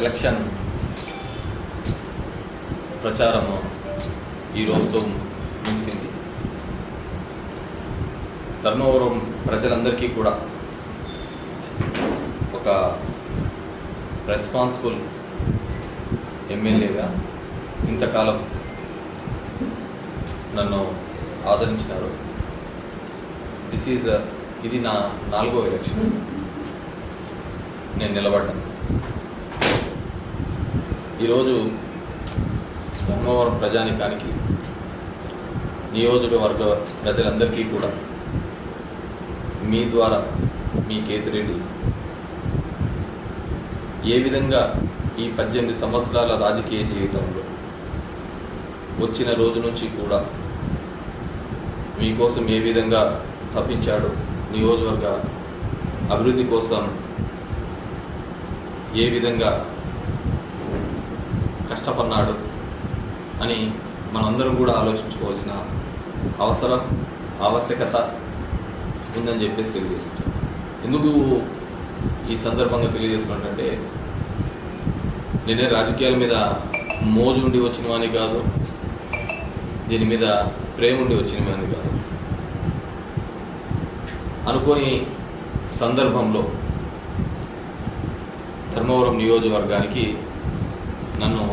Election ప్రచారము ఈ రోజుతో ముగిసింది. ధర్మవరం ప్రజలందరికీ కూడా ఒక రెస్పాన్సిబుల్ ఎమ్మెల్యేగా ఇంతకాలం నన్ను ఆదరించినారు. దిస్ ఈజ్ ఇది నా నాలుగో ఎలక్షన్స్ నేను నిలబడ్డాను. ఈరోజు ధర్మవరం ప్రజానికానికి నియోజకవర్గ ప్రజలందరికీ కూడా మీ ద్వారా మీ కేతిరెడ్డి ఏ విధంగా ఈ పద్దెనిమిది సంవత్సరాల రాజకీయ జీవితంలో వచ్చిన రోజు నుంచి కూడా మీకోసం ఏ విధంగా తప్పించాడు నియోజకవర్గ అభివృద్ధి కోసం ఏ విధంగా కష్టపడినాడు అని మనందరం కూడా ఆలోచించుకోవాల్సిన అవసరం ఆవశ్యకత ఉందని చెప్పేసి తెలియజేసుకుంటాం ఎందుకు ఈ సందర్భంగా తెలియజేసుకుంటే నేనే రాజకీయాల మీద మోజు ఉండి వచ్చిన వాని కాదు దీని మీద ప్రేమ ఉండి వచ్చిన వాని కాదు. అనుకోని సందర్భంలో ధర్మవరం నియోజకవర్గానికి నన్ను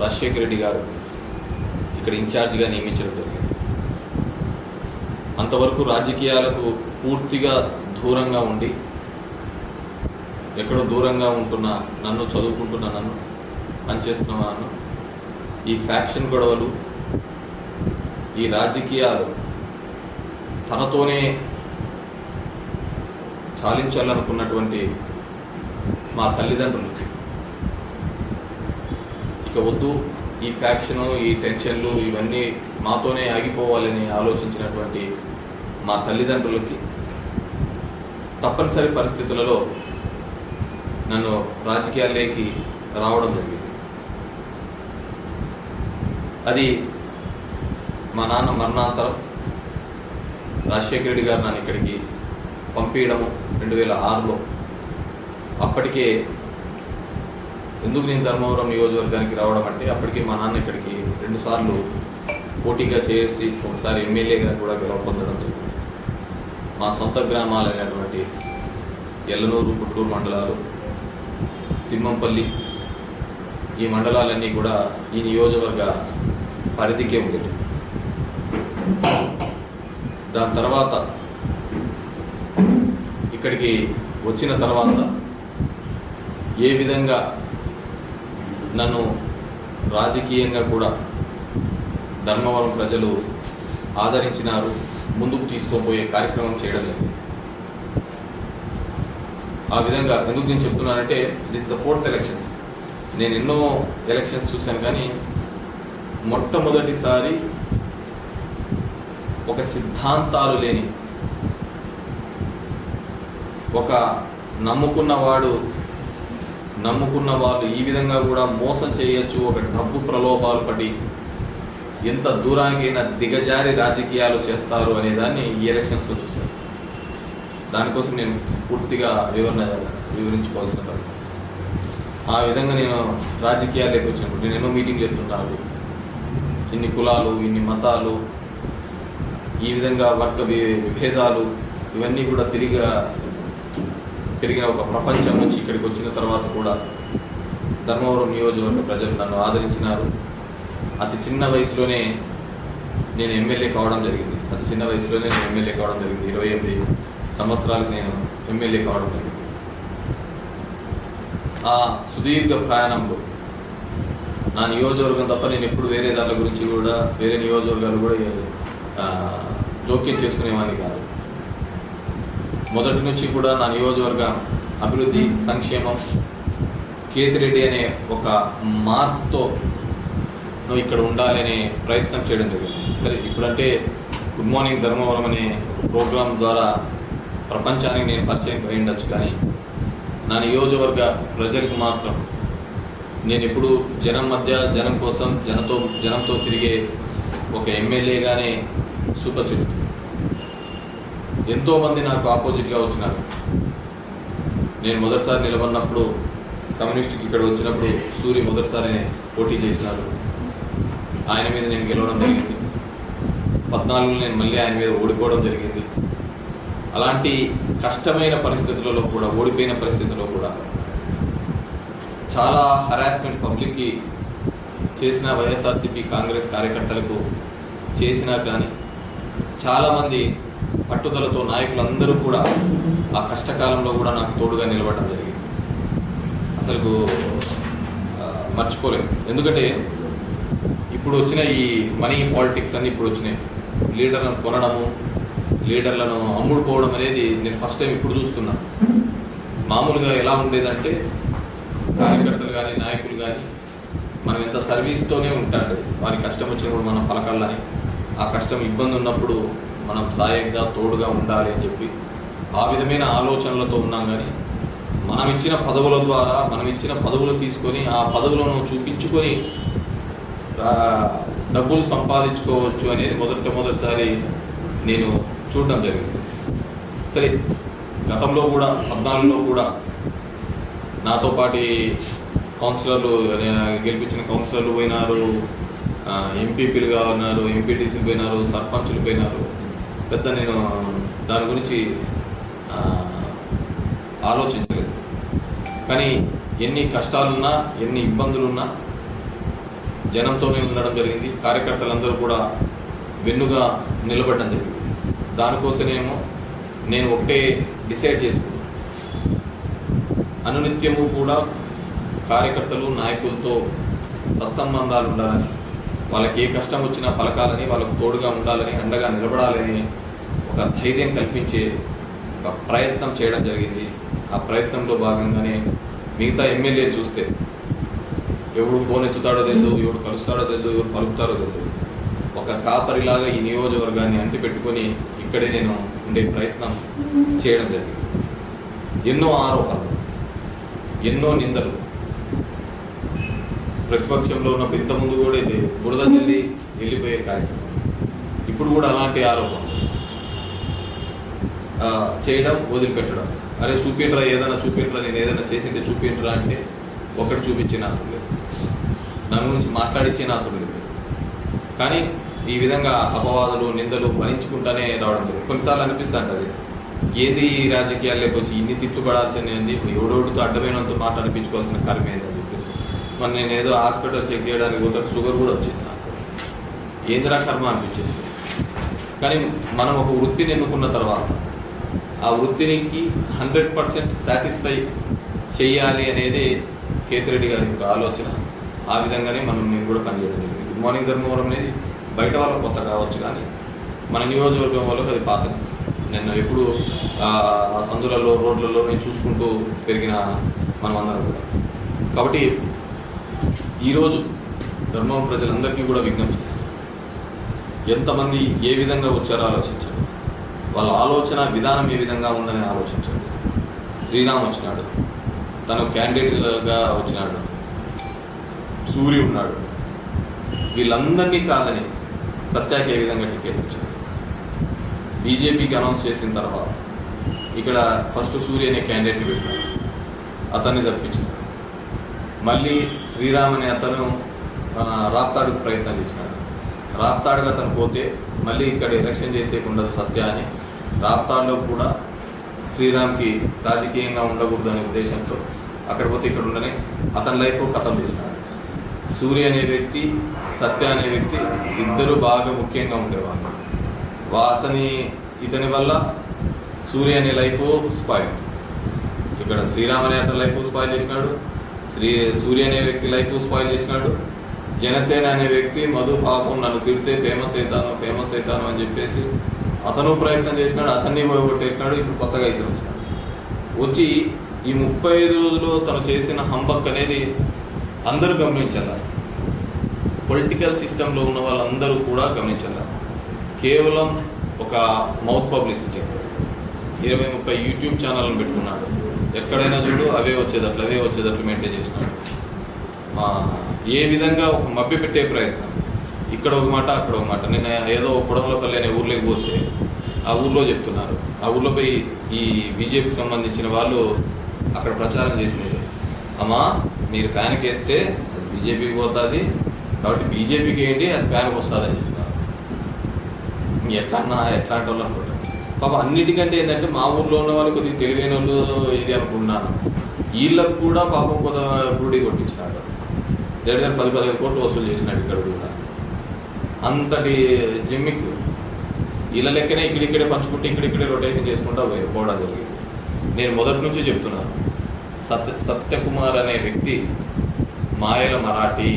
రాజశేఖర రెడ్డి గారు ఇక్కడ ఇన్ఛార్జిగా నియమించడం జరిగింది. అంతవరకు రాజకీయాలకు పూర్తిగా దూరంగా ఉండి ఎక్కడో దూరంగా ఉంటున్న నన్ను చదువుకుంటున్న నన్ను పనిచేస్తున్న నన్ను ఈ ఫ్యాక్షన్ గొడవలు ఈ రాజకీయాలు తనతోనే చాలించాలనుకున్నటువంటి మా తల్లిదండ్రులకి ఇక వద్దు. ఈ ఫ్యాక్షన్ ఈ టెన్షన్లు ఇవన్నీ మాతోనే ఆగిపోవాలని ఆలోచించినటువంటి మా తల్లిదండ్రులకి తప్పనిసరి పరిస్థితులలో నన్ను రాజకీయాల్లోకి రావడం జరిగింది. అది మా నాన్న మరణాంతరం రాజశేఖర రెడ్డి గారు నన్ను ఇక్కడికి పంపించడము రెండు వేల ఆరులో. అప్పటికే ఎందుకు నేను ధర్మవరం నియోజకవర్గానికి రావడం అంటే అప్పటికే మా నాన్న ఇక్కడికి రెండుసార్లు పోటీగా చేసి ఒకసారి ఎమ్మెల్యేగా కూడా గెలవ పొందడం జరిగింది. మా సొంత గ్రామాలైనటువంటి ఎల్లనూరు పుట్టూరు మండలాలు తిమ్మంపల్లి ఈ మండలాలన్నీ కూడా ఈ నియోజకవర్గ పరిధికే ఉండేవి. దాని తర్వాత ఇక్కడికి వచ్చిన తర్వాత ఏ విధంగా నన్ను రాజకీయంగా కూడా ధర్మవరం ప్రజలు ఆదరించినారు ముందుకు తీసుకోబోయే కార్యక్రమం చేయడం జరిగింది. ఆ విధంగా ఎందుకు నేను చెప్తున్నానంటే దిస్ ద ఫోర్త్ ఎలక్షన్స్ నేను ఎన్నో ఎలక్షన్స్ చూశాను కానీ మొట్టమొదటిసారి ఒక సిద్ధాంతాలు లేని ఒక నమ్ముకున్నవాడు నమ్ముకున్న వాళ్ళు ఈ విధంగా కూడా మోసం చేయొచ్చు ఒక డబ్బు ప్రలోభాలు పడి ఎంత దూరానికైనా దిగజారి రాజకీయాలు చేస్తారు అనే దాన్ని ఈ ఎలక్షన్స్లో చూశాను దానికోసం నేను పూర్తిగా వివరణ వివరించుకోవాల్సిన పరిస్థితి. ఆ విధంగా నేను రాజకీయాలు వచ్చినప్పుడు నేను ఎన్నో మీటింగ్లు చెప్తుంటాను ఇన్ని కులాలు ఇన్ని మతాలు ఈ విధంగా వర్గ విభేదాలు ఇవన్నీ కూడా తిరిగి పెరిగిన ఒక ప్రపంచం నుంచి ఇక్కడికి వచ్చిన తర్వాత కూడా ధర్మవరం నియోజకవర్గ ప్రజలు నన్ను ఆదరించినారు. అతి చిన్న వయసులోనే నేను ఎమ్మెల్యే కావడం జరిగింది. అతి చిన్న వయసులోనే నేను ఎమ్మెల్యే కావడం జరిగింది. ఇరవై ఎనిమిది సంవత్సరాలకు నేను ఎమ్మెల్యే కావడం జరిగింది. ఆ సుదీర్ఘ ప్రయాణంలో నా నియోజకవర్గం తప్ప నేను ఎప్పుడు వేరే దాని గురించి కూడా వేరే నియోజకవర్గాలు కూడా జోక్యం చేసుకునేవాడిని కాదు. మొదటి నుంచి కూడా నా నియోజకవర్గ అభివృద్ధి సంక్షేమం కేతిరెడ్డి అనే ఒక మార్క్తో నువ్వు ఇక్కడ ఉండాలనే ప్రయత్నం చేయడం జరిగింది. సరే ఇప్పుడంటే గుడ్ మార్నింగ్ ధర్మవరం అనే ప్రోగ్రాం ద్వారా ప్రపంచానికి నేను పరిచయం అయి ఉండొచ్చు కానీ నా నియోజకవర్గ ప్రజలకు మాత్రం నేను ఎప్పుడు జనం మధ్య జనం కోసం జనతో జనంతో తిరిగే ఒక ఎమ్మెల్యేగానే సుపరిచితుడు ఎంతోమంది నాకు ఆపోజిట్గా వచ్చినారు. నేను మొదటిసారి నిలబడినప్పుడు కమ్యూనిస్ట్కి ఇక్కడ వచ్చినప్పుడు సూర్య మొదటిసారి పోటీ చేసినారు. ఆయన మీద నేను గెలవడం జరిగింది. పద్నాలుగులో నేను మళ్ళీ ఆయన మీద ఓడిపోవడం జరిగింది. అలాంటి కష్టమైన పరిస్థితులలో కూడా ఓడిపోయిన పరిస్థితుల్లో కూడా చాలా హరాస్మెంట్ పబ్లిక్కి చేసిన వైఎస్ఆర్సీపీ కాంగ్రెస్ కార్యకర్తలకు చేసినా కానీ చాలామంది పట్టుదలతో నాయకులందరూ కూడా ఆ కష్టకాలంలో కూడా నాకు తోడుగా నిలబడడం జరిగింది. అసలు మర్చిపోలేము ఎందుకంటే ఇప్పుడు వచ్చిన ఈ మనీ పాలిటిక్స్ అన్నీ ఇప్పుడు వచ్చినాయి. లీడర్లను కొనడము లీడర్లను అమ్ముడుకోవడం అనేది నేను ఫస్ట్ టైం ఇప్పుడు చూస్తున్నా. మామూలుగా ఎలా ఉండేదంటే కార్యకర్తలు కానీ నాయకులు కానీ మనం ఎంత సర్వీస్తోనే ఉంటాడు వారి కష్టం వచ్చినప్పుడు మనం పలకాలని ఆ కష్టం ఇబ్బంది ఉన్నప్పుడు మనం సాయంగా తోడుగా ఉండాలి అని చెప్పి ఆ విధమైన ఆలోచనలతో ఉన్నాం కానీ మనం ఇచ్చిన పదవుల ద్వారా మనం ఇచ్చిన పదవులు తీసుకొని ఆ పదవులను చూపించుకొని డబ్బులు సంపాదించుకోవచ్చు అనేది మొదట మొదటిసారి నేను చూడడం జరిగింది. సరే గతంలో కూడా పద్నాలుగులో కూడా నాతో పాటి కౌన్సిలర్లు గెలిపించిన కౌన్సిలర్లు పోయినారు ఎంపీపీలుగా ఉన్నారు ఎంపీటీసీలు పోయినారు సర్పంచ్లు పోయినారు. పెద్ద నేను దాని గురించి ఆలోచించలేదు. కానీ ఎన్ని కష్టాలున్నా ఎన్ని ఇబ్బందులున్నా జనంతోనే ఉండడం జరిగింది. కార్యకర్తలందరూ కూడా వెన్నుగా నిలబడడం జరిగింది. దానికోసమేమో నేను ఒకటే డిసైడ్ చేసుకున్నాను అనునిత్యము కూడా కార్యకర్తలు నాయకులతో సత్సంబంధాలు ఉండాలని వాళ్ళకి ఏ కష్టం వచ్చినా పలకాలని వాళ్ళకు తోడుగా ఉండాలని అండగా నిలబడాలని ఒక ధైర్యం కల్పించే ఒక ప్రయత్నం చేయడం జరిగింది. ఆ ప్రయత్నంలో భాగంగానే మిగతా ఎమ్మెల్యే చూస్తే ఎవడు ఫోన్ ఎత్తుతాడో తెలియదు ఎవడు కలుస్తాడో తెలియదు ఎవడు పలుకుతారో తెలియదు ఒక కాపరిలాగా ఈ నియోజకవర్గాన్ని అంటి పెట్టుకొని ఇక్కడే నేను ఉండే ప్రయత్నం చేయడం జరిగింది. ఎన్నో ఆరోపణలు ఎన్నో నిందలు ప్రతిపక్షంలో ఉన్నప్పుడు ఇంతకుముందు కూడా ఇది బురద జల్లి వెళ్ళిపోయే కార్యక్రమం. ఇప్పుడు కూడా అలాంటి ఆరోపణ. చేయడం వదిలిపెట్టడం. అరే చూపిండ్రా ఏదైనా చూపిండ్రా నేను ఏదైనా చేసింటే చూపిండ్రా అంటే ఒకటి చూపించే నాతో లేదు. దాని గురించి మాట్లాడించే నాతో లేదు. కానీ ఈ విధంగా అపవాదులు నిందలు భరించుకుంటానే రావడం జరిగింది. కొన్నిసార్లు అనిపిస్తుంది ఏది ఈ రాజకీయాల్లోకి వచ్చి ఇన్ని తిట్లు పడాల్సింది ఎవడోడితో అడ్డమైనంత మాట అనిపించుకోవాల్సిన కార్యం మరి నేను ఏదో హాస్పిటల్ చెక్ చేయడానికి పోతే షుగర్ కూడా వచ్చింది నాకు. ఏందిరా కర్మ అనిపించింది. కానీ మనం ఒక వృత్తిని ఎన్నుకున్న తర్వాత ఆ వృత్తినికి హండ్రెడ్ పర్సెంట్ సాటిస్ఫై చేయాలి అనేది కేతిరెడ్డి గారి యొక్క ఆలోచన. ఆ విధంగానే మనం నేను కూడా పనిచేయడం జరిగింది. గుడ్ మార్నింగ్ ధర్మవరం అనేది బయట వాళ్ళకి కొత్త కావచ్చు కానీ మన నియోజకవర్గం వాళ్ళకి అది పాత. నేను ఎప్పుడు సందులలో రోడ్లలో నేను చూసుకుంటూ పెరిగిన మనం అందరం కూడా. కాబట్టి ఈరోజు ధర్మం ప్రజలందరికీ కూడా విజ్ఞప్తి చేస్తాను ఎంతమంది ఏ విధంగా వచ్చారో ఆలోచించండి. వాళ్ళ ఆలోచన విధానం ఏ విధంగా ఉందని ఆలోచించండి. శ్రీరామ్ వచ్చినాడు. తను క్యాండిడేట్గా వచ్చినాడు. సూర్య ఉన్నాడు. వీళ్ళందరినీ కాదని సత్యాకి ఏ విధంగా టికెట్ ఇచ్చారు? బీజేపీకి అనౌన్స్ చేసిన తర్వాత ఇక్కడ ఫస్ట్ సూర్య అనే క్యాండిడేట్ని పెట్టారు. అతన్ని తప్పించింది. మళ్ళీ శ్రీరామ్ అనే అతను రాప్తాడుకు ప్రయత్నం చేసినాడు. రాప్తాడుగా అతను పోతే మళ్ళీ ఇక్కడ ఎలక్షన్ చేసేయకుండా సత్య అని రాప్తాడులో కూడా శ్రీరామ్కి రాజకీయంగా ఉండకూడదు అనే ఉద్దేశంతో అక్కడ పోతే ఇక్కడ ఉండని అతని లైఫ్ కథం చేసినాడు. సూర్య అనే వ్యక్తి సత్య అనే వ్యక్తి ఇద్దరు బాగా ముఖ్యంగా ఉండేవాళ్ళు. వా అతని ఇతని వల్ల సూర్య అనే లైఫ్ స్పాయిల్. ఇక్కడ శ్రీరామ్ అనే అతని లైఫ్ స్పాయిల్ చేసినాడు. శ్రీ సూర్య అనే వ్యక్తి లైఫ్ స్పాయిల్ చేసినాడు. జనసేన అనే వ్యక్తి మధు పాపం నన్ను తిడితే ఫేమస్ అవుతాను ఫేమస్ అవుతాను అని చెప్పేసి అతను ప్రయత్నం చేసినాడు అతన్ని పోగొట్టేసినాడు ఇప్పుడు కొత్తగా ఇతను వచ్చినాడు. వచ్చి ఈ ముప్పై ఐదు రోజులు తను చేసిన హంబక్ అనేది అందరూ గమనించాల? పొలిటికల్ సిస్టంలో ఉన్న వాళ్ళందరూ కూడా గమనించాల? కేవలం ఒక మౌత్ పబ్లిసిటీ. ఇరవై ముప్పై యూట్యూబ్ ఛానల్ని పెట్టుకున్నాడు. ఎక్కడైనా చూడు అవే వచ్చేటట్లు అవే వచ్చేటట్లు మెయింటైన్ చేసినాడు ఏ విధంగా ఒక మభ్య పెట్టే ప్రయత్నం? ఇక్కడ ఒక మాట అక్కడ ఒక మాట. నేను ఏదో పొడంలో పల్లెనే ఊర్లోకి పోతే ఆ ఊర్లో చెప్తున్నారు. ఆ ఊర్లో పోయి ఈ బీజేపీకి సంబంధించిన వాళ్ళు అక్కడ ప్రచారం చేసినారు. అమ్మా మీరు ఫ్యాన్కి వేస్తే అది బీజేపీకి పోతుంది. కాబట్టి బీజేపీకి ఏంటి అది ఫ్యాన్కి వస్తుంది అని చెప్పినారు ఎట్లా అన్నా ఎట్లాంటి వాళ్ళు అనుకుంటారు? పాప అన్నిటికంటే ఏంటంటే మా ఊర్లో ఉన్న వాళ్ళు కొద్దిగా తెలివైన వాళ్ళు ఇది అనుకున్నాను వీళ్ళకు కూడా పాపం కొంత బూడి కొట్టించినాడు. దగ్గర పది పదిహేను కోట్లు వసూలు చేసినాడు ఇక్కడ కూడా. అంతటి జిమ్మిక్. వీళ్ళ లెక్కనే ఇక్కడిక్కడే పంచుకుంటే ఇక్కడిక్కడే రొటేషన్ చేసుకుంటా పోవడం జరిగింది. నేను మొదటి నుంచి చెప్తున్నాను సత్య సత్యకుమార్ అనే వ్యక్తి మాయల మరాఠీ.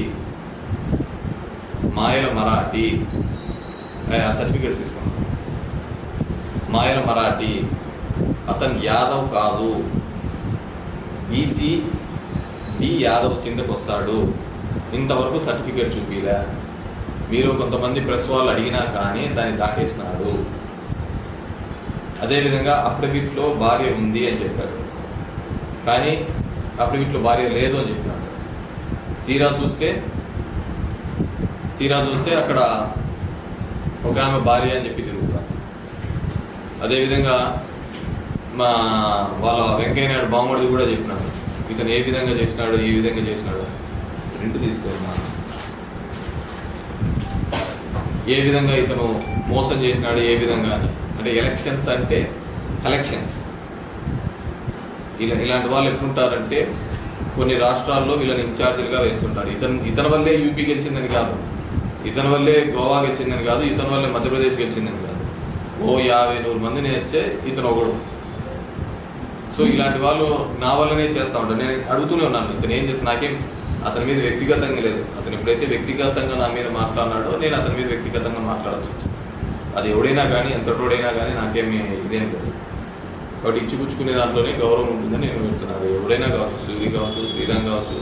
మాయల మరాఠీ. సర్టిఫికెట్స్ సర్టిఫికేట్స్ తీసుకున్నాను మాయల మరాఠీ అతను యాదవ్ కాదు. ఈసీ డి యాదవ్ కిందకు వస్తాడు ఇంతవరకు సర్టిఫికేట్ చూపిలే. మీరు కొంతమంది ప్రెస్ వాళ్ళు అడిగినా కానీ దాన్ని దాటేసినాడు. అదేవిధంగా అఫిడవిట్లో భార్య ఉంది అని చెప్పారు. కానీ అఫిడవిట్లో భార్య లేదు అని చెప్పినాడు. తీరా చూస్తే తీరా చూస్తే అక్కడ ఒక ఆమె భార్య అని చెప్పి తిరుగు. అదేవిధంగా మా వాళ్ళ వెంకయ్య నాయుడు బామ్మడి కూడా చెప్పినాడు. ఇతను ఏ విధంగా చేసినాడు ఏ విధంగా చేసినాడు ప్రింట్ తీసుకెళ్ళినా ఏ విధంగా ఇతను మోసం చేసినాడు ఏ విధంగా అని. అంటే ఎలక్షన్స్ అంటే కలెక్షన్స్ ఇలా ఇలాంటి వాళ్ళు ఎట్లుంటారంటే కొన్ని రాష్ట్రాల్లో వీళ్ళని ఇన్ఛార్జీలుగా వేస్తుంటారు. ఇతను ఇతని వల్లే యూపీ గెలిచిందని కాదు. ఇతని వల్లే గోవా గెలిచిందని కాదు ఇతని వల్లే మధ్యప్రదేశ్ గెలిచిందని కాదు. ఓ యాభై నూరు మందిని వచ్చే ఇతను ఒకడు. సో ఇలాంటి వాళ్ళు నా వల్లనే చేస్తూ ఉంటారు. నేను అడుగుతూనే ఉన్నాను ఇతను ఏం చేస్తాను నాకేం అతని మీద వ్యక్తిగతంగా లేదు. అతను ఎప్పుడైతే వ్యక్తిగతంగా నా మీద మాట్లాడినాడో నేను అతని మీద వ్యక్తిగతంగా మాట్లాడచ్చు అది ఎవడైనా కానీ ఎంతటోడైనా కానీ నాకేమి ఇదేం లేదు. కాబట్టి ఇచ్చిపుచ్చుకునే దాంట్లోనే గౌరవం ఉంటుందని నేను పెడుతున్నాను ఎవడైనా కావచ్చు సూర్య కావచ్చు శ్రీరామ్ కావచ్చు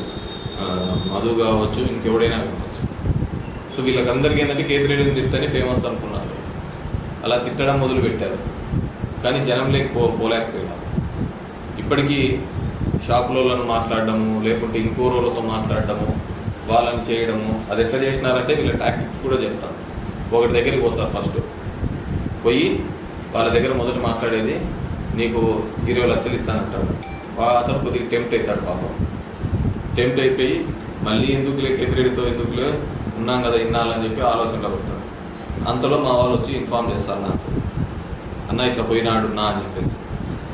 మధు కావచ్చు ఇంకెవడైనా కావచ్చు. సో వీళ్ళకందరికీ ఏంటంటే కేతిరెడ్డిని తిట్టని ఫేమస్ అనుకున్నారు అలా తిట్టడం మొదలు పెట్టారు కానీ జనం లేక పో పోలేకపోయినారు ఇప్పటికీ షాపులలో మాట్లాడడము లేకుంటే ఇంకో రోజులతో మాట్లాడడము వాళ్ళని చేయడము అది ఎట్లా చేసినారంటే వీళ్ళ టాక్టిక్స్ కూడా చెప్తాం. ఒకటి దగ్గరికి పోతారు ఫస్ట్ పోయి వాళ్ళ దగ్గర మొదట మాట్లాడేది నీకు ఇరవై లక్షలు ఇస్తానంటాడు అతను కొద్దిగా టెంప్ట్ అవుతాడు పాపం. టెంప్ట్ అయిపోయి మళ్ళీ ఎందుకులే కేతిరెడ్డితో ఎందుకులే ఉన్నాం కదా ఇన్నాళ్ళని చెప్పి ఆలోచనలో పడతాడు అంతలో మా వాళ్ళు వచ్చి ఇన్ఫామ్ చేస్తారు నాకు. అన్న ఇట్లా పోయినాడు నా అని చెప్పేసి.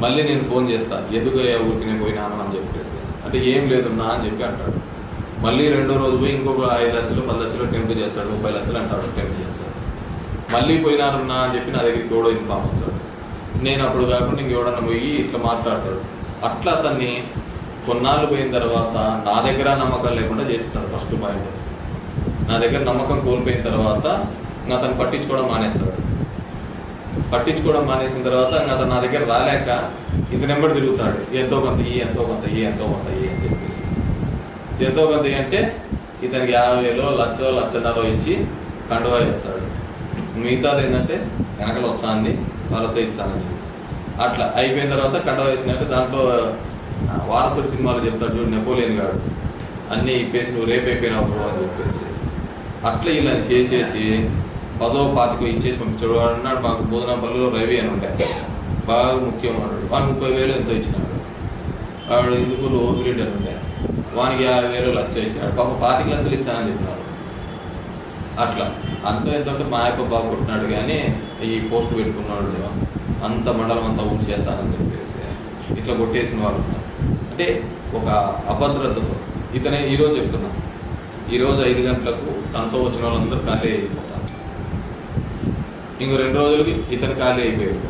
మళ్ళీ నేను ఫోన్ చేస్తా. ఎందుకు ఊరికి నేను పోయినాను అని చెప్పేసి. అంటే ఏం లేదు నా అని చెప్పి అంటాడు. మళ్ళీ రెండో రోజు పోయి ఇంకొక ఐదు లక్షలు పది లక్షలు టెంప్ట్ చేస్తాడు ముప్పై లక్షలు అంటాడు టెంప్ట్ చేస్తాడు. మళ్ళీ పోయినాను నా అని చెప్పి నా దగ్గరికి ఎవడో ఇన్ఫామ్ వచ్చాడు నేను అప్పుడు కాకుండా ఇంకెవడన్నా పోయి ఇట్లా మాట్లాడతాడు. అట్లా అతన్ని కొన్నాళ్ళు పోయిన తర్వాత నా దగ్గర నమ్మకం లేకుండా చేస్తాడు ఫస్ట్ పాయింట్ నా దగ్గర నమ్మకం కోల్పోయిన తర్వాత ఇంకా అతను పట్టించుకోవడం మానేస్తాడు పట్టించుకోవడం మానేసిన తర్వాత ఇంకా అతను నా దగ్గర రాలేక ఇంత నెంబర్ తిరుగుతాడు. ఎంతో కొంత ఈ ఎంతో కొంత ఈ ఎంతో కొంత ఈ అని చెప్పేసి. ఎంతో కొంత అంటే ఇతనికి యాభై వేలో లక్షో లక్షన్నర ఇచ్చి కండువా ఇస్తాడు మిగతాది ఏంటంటే వెనకలు వచ్చాంది వాళ్ళతో ఇచ్చానని అట్లా అయిపోయిన తర్వాత కండువా వేసినట్టు దాంట్లో వారసుడు సినిమాలో చెప్తాడు చూడు నెపోలియన్ గాడు. అన్నీ ఇప్పేసి నువ్వు రేపు అయిపోయినావు అని చెప్పేసి. అట్లా ఇలా చేసేసి పదో పాతికో ఇచ్చేసి పంపించాడు. వాడు అన్నాడు మాకు బోధనాపల్లిలో రవి అని ఉంటాయి బాగా ముఖ్యం అన్నాడు వాడు ముప్పై వేలు ఎంతో ఇచ్చినాడు. వాడు ఇందుకు ఓపిరెడ్డి అని ఉండే వానికి యాభై వేలు లక్ష ఇచ్చినాడు. పాప పాతిక లక్షలు ఇచ్చానని చెప్పినారు. అట్లా. అంత ఎంతంటే మా యొక్క బాగా కొట్టినాడు కానీ ఈ పోస్ట్ పెట్టుకున్నాడు అంత మండలం అంతా ఊరు చేస్తానని చెప్పేసి ఇట్లా కొట్టేసిన వాళ్ళు ఉన్నారు. అంటే ఒక అభద్రతతో. ఇతనే ఈరోజు చెప్తున్నా. ఈరోజు ఐదు గంటలకు తనతో వచ్చిన వాళ్ళందరూ ఖాళీ ఇంకో రెండు రోజులకి ఇతను ఖాళీ అయిపోయారు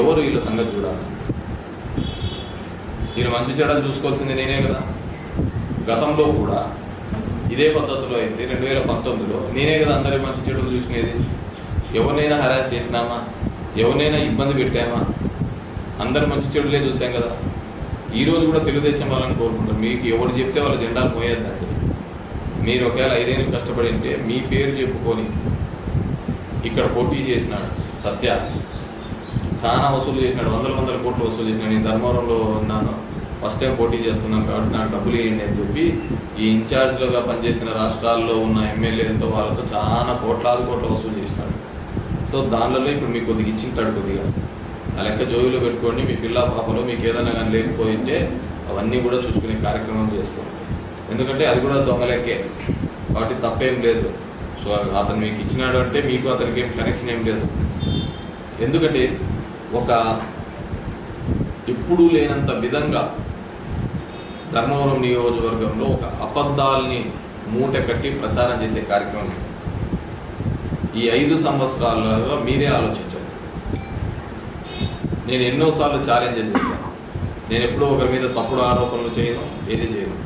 ఎవరు వీళ్ళ సంగతి చూడాల్సింది? ఈయన మంచి చెడ్డలు చూసుకోవాల్సింది నేనే కదా. గతంలో కూడా ఇదే పద్ధతిలో అయితే రెండు వేల పంతొమ్మిదిలో నేనే కదా అందరి మంచి చెడులు చూసినది. ఎవరినైనా హరాస్ చేసినామా? ఎవరినైనా ఇబ్బంది పెట్టామా? అందరు మంచి చెడులే చూసాం కదా. ఈరోజు కూడా తెలుగుదేశం వాళ్ళని కోరుకుంటారు మీకు ఎవరు చెప్తే వాళ్ళ జెండాలు పోయేద్దండి. మీరు ఒకవేళ ఐదేళ్ళు కష్టపడి ఉంటే మీ పేరు చెప్పుకొని ఇక్కడ పోటీ చేసినాడు సత్య. చాలా వసూలు చేసినాడు వందల వందల కోట్లు వసూలు చేసినాడు. నేను ధర్మవరంలో ఉన్నాను. ఫస్ట్ టైం పోటీ చేస్తున్నాను కాబట్టి నాకు డబ్బులు ఇవ్వండి అని చెప్పి ఈ ఇన్ఛార్జ్లుగా పనిచేసిన రాష్ట్రాల్లో ఉన్న ఎమ్మెల్యేలతో వాళ్ళతో చాలా కోట్లాది కోట్లు వసూలు చేసినాడు. సో దానిలో ఇప్పుడు మీకు కొద్దిగా ఇచ్చింటాడు కొద్దిగా. ఆ లెక్క జోయిలో పెట్టుకోండి మీ పిల్ల పాపలో మీకు ఏదైనా కానీ లేకపోయింటే అవన్నీ కూడా చూసుకునే కార్యక్రమం చేసుకోండి. ఎందుకంటే అది కూడా దొంగలెక్కే కాబట్టి తప్పేం లేదు. సో అతను మీకు ఇచ్చినాడు అంటే మీకు అతనికి ఏం కనెక్షన్ ఏం లేదు. ఎందుకంటే ఒక ఎప్పుడూ లేనంత విధంగా ధర్మవరం నియోజకవర్గంలో ఒక అబద్ధాలని మూట కట్టి ప్రచారం చేసే కార్యక్రమం చేశారు ఈ ఐదు సంవత్సరాలుగా మీరే ఆలోచించారు నేను ఎన్నోసార్లు ఛాలెంజ్ చేశాను. నేను ఎప్పుడూ ఒకరి మీద తప్పుడు ఆరోపణలు చేయను ఏది చేయను.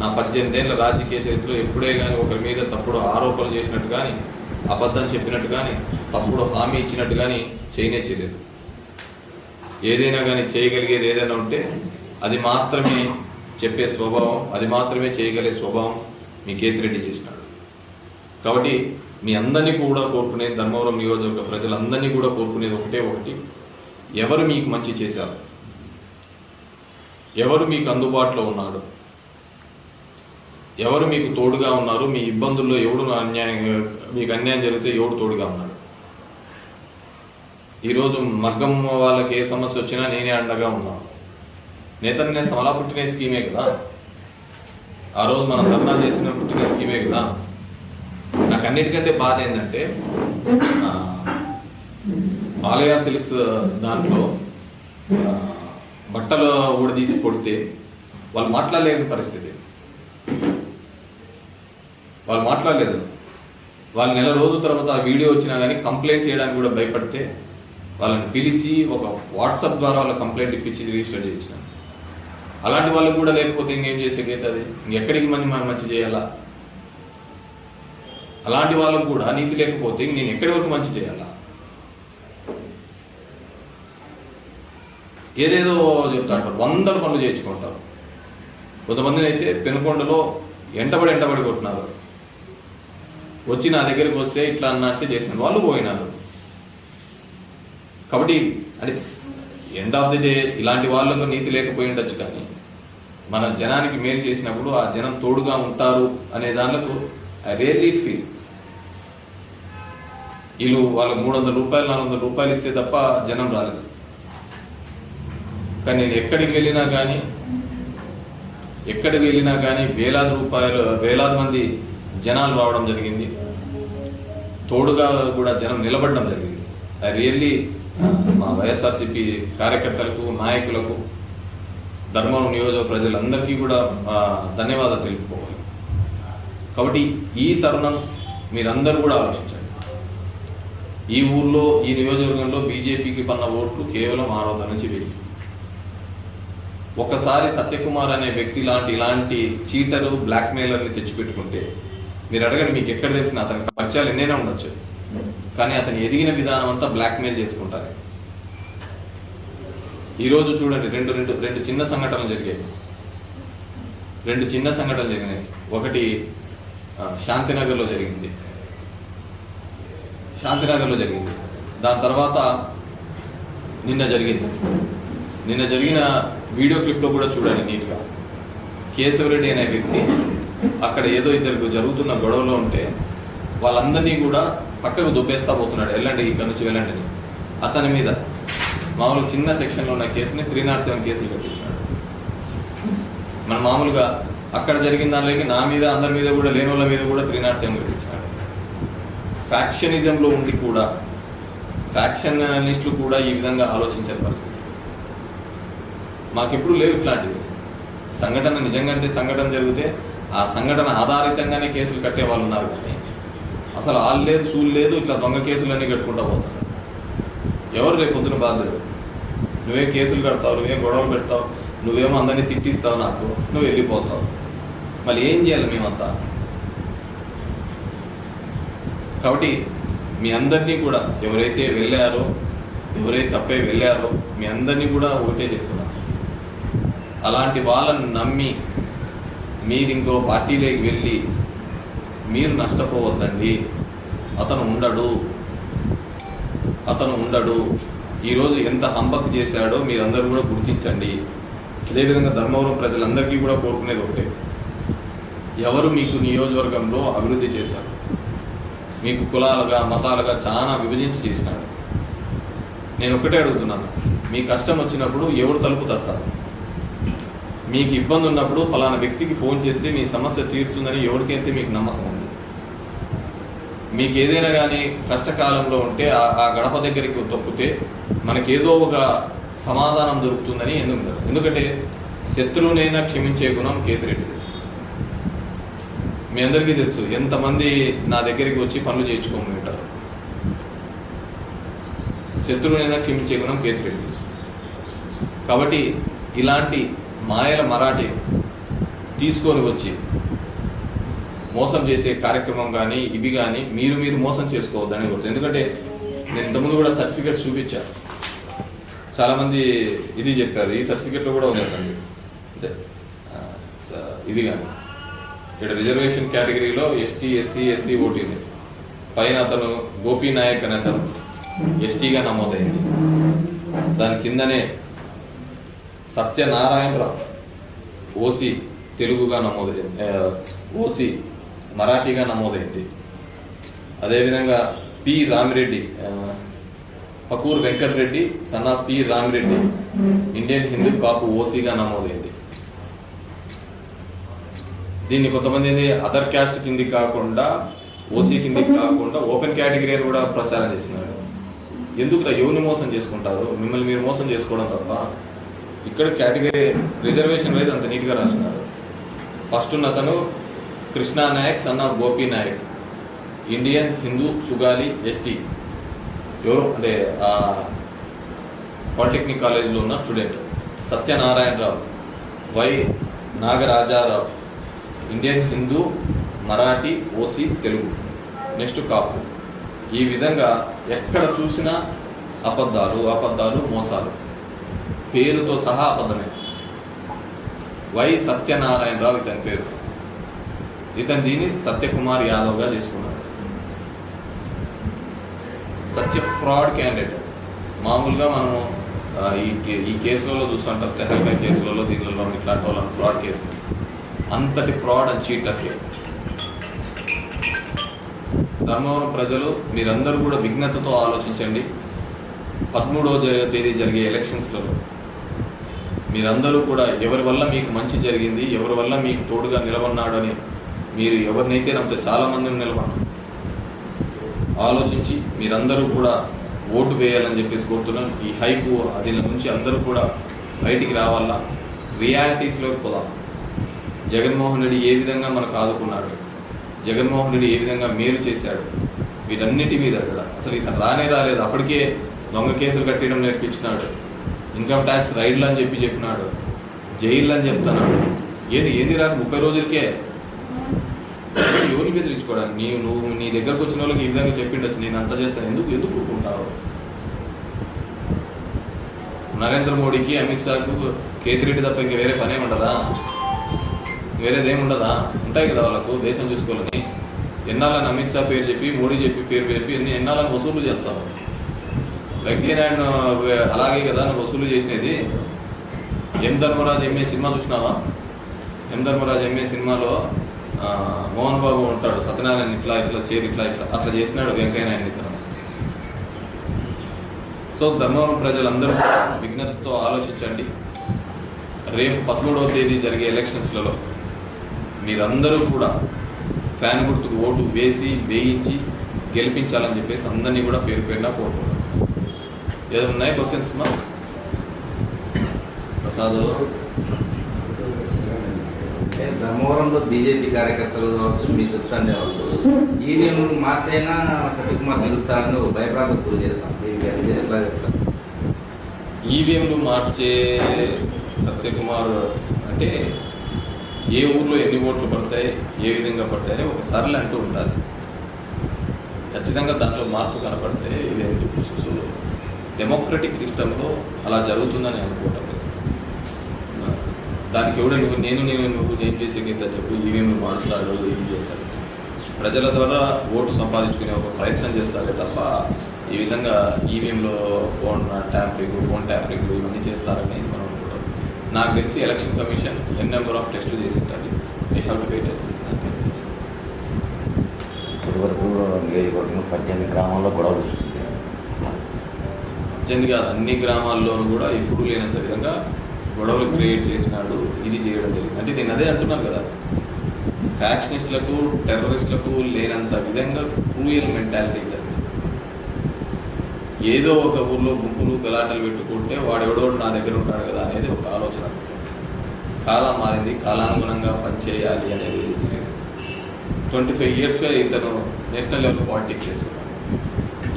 నా పద్దెనిమిదేళ్ళ రాజకీయ చరిత్రలో ఎప్పుడే కానీ ఒకరి మీద తప్పుడు ఆరోపణలు చేసినట్టు కానీ అబద్ధం చెప్పినట్టు కానీ తప్పుడు హామీ ఇచ్చినట్టు కానీ చేయనే చేయలేదు. ఏదైనా కానీ చేయగలిగేది ఏదైనా ఉంటే అది మాత్రమే చెప్పే స్వభావం అది మాత్రమే చేయగలిగే స్వభావం మీ కేతిరెడ్డి చేసినాడు. కాబట్టి మీ అందరినీ కూడా కోరుకునేది ధర్మవరం నియోజకవర్గ ప్రజలందరినీ కూడా కోరుకునేది ఒకటే ఒకటి ఎవరు మీకు మంచి చేశారు? ఎవరు మీకు అందుబాటులో ఉన్నాడు? ఎవరు మీకు తోడుగా ఉన్నారు మీ ఇబ్బందుల్లో ఎవడు అన్యాయం మీకు అన్యాయం జరిగితే ఎవడు తోడుగా ఉన్నాడు ఈరోజు మగ్గం వాళ్ళకి ఏ సమస్య వచ్చినా నేనే అండగా ఉన్నాను నేతన్న నేస్తం అలా పుట్టిన స్కీమే కదా? ఆ రోజు మనం ధర్నా చేసిన పుట్టిన స్కీమే కదా? నాకు అన్నిటికంటే బాధ ఏంటంటే ఆ, ఆలయ సిల్క్స్ దాంట్లో బట్టలు ఊడదీసి కొడితే వాళ్ళు మాట్లాడలేని పరిస్థితి. వాళ్ళు మాట్లాడలేదు. వాళ్ళు నెల రోజుల తర్వాత ఆ వీడియో వచ్చినా కానీ కంప్లైంట్ చేయడానికి కూడా భయపడితే వాళ్ళని పిలిచి ఒక వాట్సాప్ ద్వారా వాళ్ళ కంప్లైంట్ ఇప్పించి రిజిస్టర్ చేయించిన. అలాంటి వాళ్ళకి కూడా లేకపోతే ఇంకేం చేసేకైతే అది ఇంకెక్కడికి మంది మనం మంచి చేయాలా? అలాంటి వాళ్ళకు కూడా నీతి లేకపోతే నేను ఎక్కడి వరకు మంచి చేయాలా? ఏదేదో చెప్తాంటారు వందల పనులు చేయించుకుంటారు. కొంతమందిని అయితే పెనుకొండలో ఎంటబడి ఎంటబడి కొట్టినారు. వచ్చి నా దగ్గరికి వస్తే ఇట్లా అన్నట్టు చేసినారు. వాళ్ళు పోయినారు. కాబట్టి అంటే ఎండ్ ఆఫ్ ది డే ఇలాంటి వాళ్ళకు నీతి లేకపోయి ఉండొచ్చు కానీ మన జనానికి మేలు చేసినప్పుడు ఆ జనం తోడుగా ఉంటారు అనే దాంట్లో ఐ రియల్లీ ఫీల్ వీళ్ళు వాళ్ళకి మూడు వందల రూపాయలు నాలుగు వందల రూపాయలు ఇస్తే తప్ప జనం రాలేదు. కానీ నేను ఎక్కడికి వెళ్ళినా కానీ ఎక్కడికి వెళ్ళినా కానీ వేలాది రూపాయలు వేలాది మంది జనాలు రావడం జరిగింది. తోడుగా కూడా జనం నిలబడడం జరిగింది. ఐ రియల్లీ మా వైఎస్ఆర్సీపీ కార్యకర్తలకు నాయకులకు ధర్మవరం నియోజక ప్రజలందరికీ కూడా ధన్యవాదాలు తెలుపుకోవాలి. కాబట్టి ఈ తరుణం మీరందరూ కూడా ఆలోచించండి. ఈ ఊర్లో ఈ నియోజకవర్గంలో బీజేపీకి పన్న ఓట్లు కేవలం ఆరు వందల నుంచి వెయ్యి ఒకసారి సత్యకుమార్ అనే వ్యక్తి లాంటి ఇలాంటి చీటరు బ్లాక్మెయిలర్ని తెచ్చిపెట్టుకుంటే మీరు అడగండి మీకు ఎక్కడ తెలిసిన అతని పరిచయాలు ఎన్నైనా ఉండొచ్చు. కానీ అతను ఎదిగిన విధానం అంతా బ్లాక్మెయిల్ చేసుకుంటారు. ఈరోజు చూడండి రెండు రెండు రెండు చిన్న సంఘటనలు జరిగాయి. రెండు చిన్న సంఘటనలు జరిగినాయి. ఒకటి శాంతినగర్లో జరిగింది. శాంతినగర్లో జరిగింది. దాని తర్వాత నిన్న జరిగింది. నిన్న జరిగిన వీడియో క్లిప్లో కూడా చూడండి నీట్గా. కేశవరెడ్డి అనే వ్యక్తి అక్కడ ఏదో ఇద్దరికి జరుగుతున్న గొడవలో ఉంటే వాళ్ళందరినీ కూడా పక్కకు దుబ్బేస్తా పోతున్నాడు వెళ్ళండి ఇక్కడ నుంచి వెళ్ళండి. అతని మీద మామూలుగా చిన్న సెక్షన్లో ఉన్న కేసుని త్రీ నాట్ సెవెన్ కేసులు కట్టించినాడు మన మామూలుగా అక్కడ జరిగిన దానిలోకి నా మీద అందరి మీద కూడా లేని వాళ్ళ మీద కూడా త్రీ నాట్ సెవెన్ కట్టించినాడు ఫ్యాక్షనిజంలో ఉండి కూడా ఫ్యాక్షనలిస్టులు కూడా ఈ విధంగా ఆలోచించే పరిస్థితి. మాకెప్పుడు లేవు ఇట్లాంటివి. సంఘటన నిజంగా అంటే సంఘటన జరిగితే ఆ సంఘటన ఆధారితంగానే కేసులు కట్టే వాళ్ళు ఉన్నారు కానీ అసలు ఆళ్ళు లేదు సూలు లేదు ఇట్లా దొంగ కేసులన్నీ కట్టుకుంటా పోతారు ఎవరు రేపు పొద్దున బాధ్యుడు? నువ్వే కేసులు కడతావు నువ్వే గొడవలు పెడతావు నువ్వేమో అందరినీ తిట్టిస్తావు నాకు నువ్వు వెళ్ళిపోతావు. మళ్ళీ ఏం చేయాలి మేమంతా? కాబట్టి మీ అందరినీ కూడా ఎవరైతే వెళ్ళారో ఎవరైతే తప్పే వెళ్ళారో మీ అందరినీ కూడా ఒకటే చెప్తున్నా. అలాంటి వాళ్ళని నమ్మి మీరు ఇంకో పార్టీలోకి వెళ్ళి మీరు నష్టపోవద్దండి. అతను ఉండడు. అతను ఉండడు. ఈరోజు ఎంత హంబక్ చేశాడో మీరందరూ కూడా గుర్తించండి. అదేవిధంగా ధర్మవరం ప్రజలందరికీ కూడా కోరుకునేది ఒకటే. ఎవరు మీకు నియోజకవర్గంలో అభివృద్ధి చేశారు? మీకు కులాలుగా మతాలుగా చాలా విభజించి చేసినాడు. నేను ఒకటే అడుగుతున్నాను. మీ కష్టం వచ్చినప్పుడు ఎవరు తలుపు తడతారు? మీకు ఇబ్బంది ఉన్నప్పుడు ఫలానా వ్యక్తికి ఫోన్ చేస్తే మీ సమస్య తీరుతుందని ఎవరికైతే మీకు నమ్మకం ఉంది? మీకు ఏదైనా కానీ కష్టకాలంలో ఉంటే ఆ గడప దగ్గరికి తొక్కితే మనకి ఏదో ఒక సమాధానం దొరుకుతుందని ఎందుకు ఎందుకంటే శత్రువునైనా క్షమించే గుణం కేతిరెడ్డి మీ అందరికీ తెలుసు ఎంతమంది నా దగ్గరికి వచ్చి పనులు చేయించుకోమని ఉంటారు శత్రువునైనా క్షమించే గుణం కేతిరెడ్డి కాబట్టి ఇలాంటి మాయల మరాఠీ తీసుకొని వచ్చి మోసం చేసే కార్యక్రమం కానీ ఇవి కానీ మీరు మీరు మోసం చేసుకోవద్దని కోరుతుంది. ఎందుకంటే నేను ఇంతకుముందు కూడా సర్టిఫికేట్స్ చూపించాను చాలామంది ఇది చెప్పారు ఈ సర్టిఫికేట్లో కూడా ఉందండి అంటే ఇది కానీ ఇక్కడ రిజర్వేషన్ కేటగిరీలో ఎస్టీ ఎస్సీ ఎస్సీ ఓటీని. పైన అతను గోపీ నాయక్ అనే అతను ఎస్టీగా నమోదైంది. దాని కిందనే సత్యనారాయణరావు ఓసీ తెలుగుగా నమోదైంది ఓసి ఓసీ మరాఠీగా నమోదైంది. అదేవిధంగా పి రామిరెడ్డి పకూర్ వెంకటరెడ్డి సన్నా పి రామిరెడ్డి ఇండియన్ హిందూ కాపు ఓసీగా నమోదైంది. దీన్ని కొంతమంది అదర్ క్యాస్ట్ కిందికి కాకుండా ఓసీ కిందికి కాకుండా ఓపెన్ కేటగిరీ అని కూడా ప్రచారం చేసినారు ఎందుకు యోని మోసం చేసుకుంటారు? మిమ్మల్ని మీరు మోసం చేసుకోవడం తప్ప ఇక్కడ కేటగిరీ రిజర్వేషన్ వైజ్ అంత నీట్గా రాసినారు ఫస్ట్ ఉన్న అతను Krishna Nayak son of Gopi Nayak. Indian Hindu Sugali ST. ఎవరు? అంటే పాలిటెక్నిక్ కాలేజీలో ఉన్న student. Satyanarayanarao. Y. Nagarajarao. Indian Hindu Marathi OC Telugu. Next Kapu. ఈ విధంగా ఎక్కడ చూసినా అబద్ధాలు అబద్ధాలు మోసాలు. పేరుతో సహా అబద్ధమే. వై సత్యనారాయణరావు ఇతని పేరు. ఇతను దీన్ని సత్యకుమార్ యాదవ్గా చేసుకున్నాడు. Satya fraud candidate. మామూలుగా మనము ఈ ఈ కేసులలో చూస్తుంటాం తెహల్కా కేసులలో దీనిలో ఇట్లాంటి వాళ్ళని ఫ్రాడ్ కేసు. అంతటి ఫ్రాడ్ అని చీటట్లే ధర్మవరం ప్రజలు మీరందరూ కూడా విఘ్నతతో ఆలోచించండి. పదమూడవ తేదీ జరిగే ఎలక్షన్స్లలో మీరందరూ కూడా ఎవరి వల్ల మీకు మంచి జరిగింది ఎవరి వల్ల మీకు తోడుగా నిలబడినాడని మీరు ఎవరినైతే నమ్మితే చాలా మందిని నిలబడినారు ఆలోచించి మీరందరూ కూడా ఓటు వేయాలని చెప్పేసి కోరుతున్నాను. ఈ హైపు దీని నుంచి అందరూ కూడా బయటికి రావాలా? రియాలిటీస్లోకి పోదాం జగన్మోహన్ రెడ్డి ఏ విధంగా మనకు ఆదుకున్నాడు? జగన్మోహన్ రెడ్డి ఏ విధంగా మేలు చేశాడు? వీటన్నిటి మీద కూడా. అసలు ఇతను రానే రాలేదు. అప్పటికే దొంగ కేసులు కట్టడం నేర్పించినాడు. ఇన్కమ్ ట్యాక్స్ రైడ్లు అని చెప్పి చెప్పినాడు. జైళ్ళు అని చెప్తున్నాడు. ఏది ఏంది రాదు ముప్పై రోజులకే? ఎవరిని బెదిరించుకోవడానికి నీవు నువ్వు నీ దగ్గరకు వచ్చిన వాళ్ళకి ఈ విధంగా చెప్పిండొచ్చు. నేను అంత చేస్తాను. ఎందుకు ఎందుకు ఊరుకుంటావు? నరేంద్ర మోడీకి అమిత్ షాకు కేతిరెడ్డి తప్ప ఇంకా వేరే పనే ఉండదా? వేరేదేం ఉండదా? ఉంటాయి కదా వాళ్ళకు దేశం చూసుకోవాలని. ఎన్నాళ్ళని అమిత్ షా పేరు చెప్పి మోడీ చెప్పి పేరు చెప్పి ఎన్ని ఎన్నాళ్ళని వసూలు చేస్తావు? వెంకయ్యనాయుడు అలాగే కదా నువ్వు వసూలు చేసినది? ఎం ధర్మరాజు ఎంఏ సినిమా చూసినావా? ఎం ధర్మరాజు ఎంఏ సినిమాలో మోహన్ బాబు ఉంటాడు సత్యనారాయణ ఇట్లా ఇట్లా చేరి ఇట్లా ఇట్లా అట్లా చేసినాడు వెంకయ్య నాయుడు ఇతను. సో ధర్మవరం ప్రజలందరూ కూడా విఘ్నతతో ఆలోచించండి. రేపు పదమూడవ తేదీ జరిగే ఎలక్షన్స్లలో మీరందరూ కూడా ఫ్యాన్ గుర్తుకు ఓటు వేసి వేయించి గెలిపించాలని చెప్పేసి అందరినీ కూడా పేరు పేరున కోరుకుంటున్నాను. ఏదో ఉన్నాయి క్వశ్చన్స్ మా. ప్రసాద్. ధర్మవరంలో బీజేపీ కార్యకర్తలు కావచ్చు మీ చెప్తాండే వాళ్ళు. ఈవీఎం మార్చైనా సత్యకుమార్ గెలుస్తారని భయప్రాంతం గురి చేస్తాం దీనికి ఎట్లా చెప్తారు? ఈవీఎంలు మార్చే సత్యకుమార్ అంటే ఏ ఊర్లో ఎన్ని ఓట్లు పడతాయి ఏ విధంగా పడతాయి అని ఒక సరళ అంటూ ఉండాలి. ఖచ్చితంగా దాంట్లో మార్పు కనపడితే ఈవీఎం సో డెమోక్రటిక్ సిస్టంలో అలా జరుగుతుందని అనుకోవటం లేదు. దానికి ఎవడ నువ్వు నేను నేను నువ్వు ఏం చేసే కదా చెప్పి ఏమేమి మాట్లాడు ఏం చేస్తాడు. ప్రజల ద్వారా ఓటు సంపాదించుకునే ఒక ప్రయత్నం చేస్తారే తప్ప ఈ విధంగా ఈవీఎంలో ఫోన్ ట్యాంపరింగ్ ఫోన్ ట్యాంపరింగ్ ఇవన్నీ చేస్తారని మనం అనుకుంటాం. నాకు తెలిసి election commission N number of టెస్టులు చేసి ఉంటుంది దే హ్యావ్ టు వెయిట్ ఇప్పటివరకు పద్దెనిమిది గ్రామాల్లో గొడవలు సృష్టించారు కాదు అన్ని గ్రామాల్లోనూ కూడా ఎప్పుడూ లేనంత విధంగా గొడవలు క్రియేట్ చేసినాడు. ఇది చేయడం జరిగింది. అంటే నేను అదే అంటున్నాను కదా. ఫ్యాక్షనిస్టులకు టెర్రరిస్టులకు లేనంత విధంగా క్రూయల్ మెంటాలిటీ అది. ఏదో ఒక ఊర్లో గుంపులు గలాటలు పెట్టుకుంటే వాడెవడో నా దగ్గర ఉంటాడు కదా అనేది ఒక ఆలోచన. కాలం మారింది. కాలానుగుణంగా పనిచేయాలి అనేది ట్వంటీ ఫైవ్ ఇయర్స్గా ఇతను నేషనల్ లెవెల్ పాలిటిక్స్ చేస్తున్నాడు.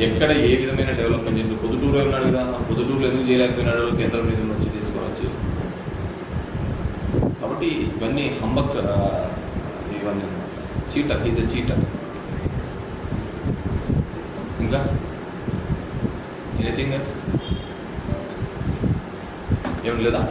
ఎక్కడ ఏ విధమైన డెవలప్మెంట్ చేసి పొద్దుటూరులో ఉన్నాడు కదా పొద్దుటూరులో ఎందుకు చేయలేకపోయినాడు కేంద్రం మీద నుంచి తీసుకొని వచ్చి కాబట్టి ఇవన్నీ హంబక్ ఇవన్నీ. చీటర్ ఈజ్ ఎ చీటర్ ఇంకా? ఎనీథింగ్ ఎల్స్ ఏం లేదా?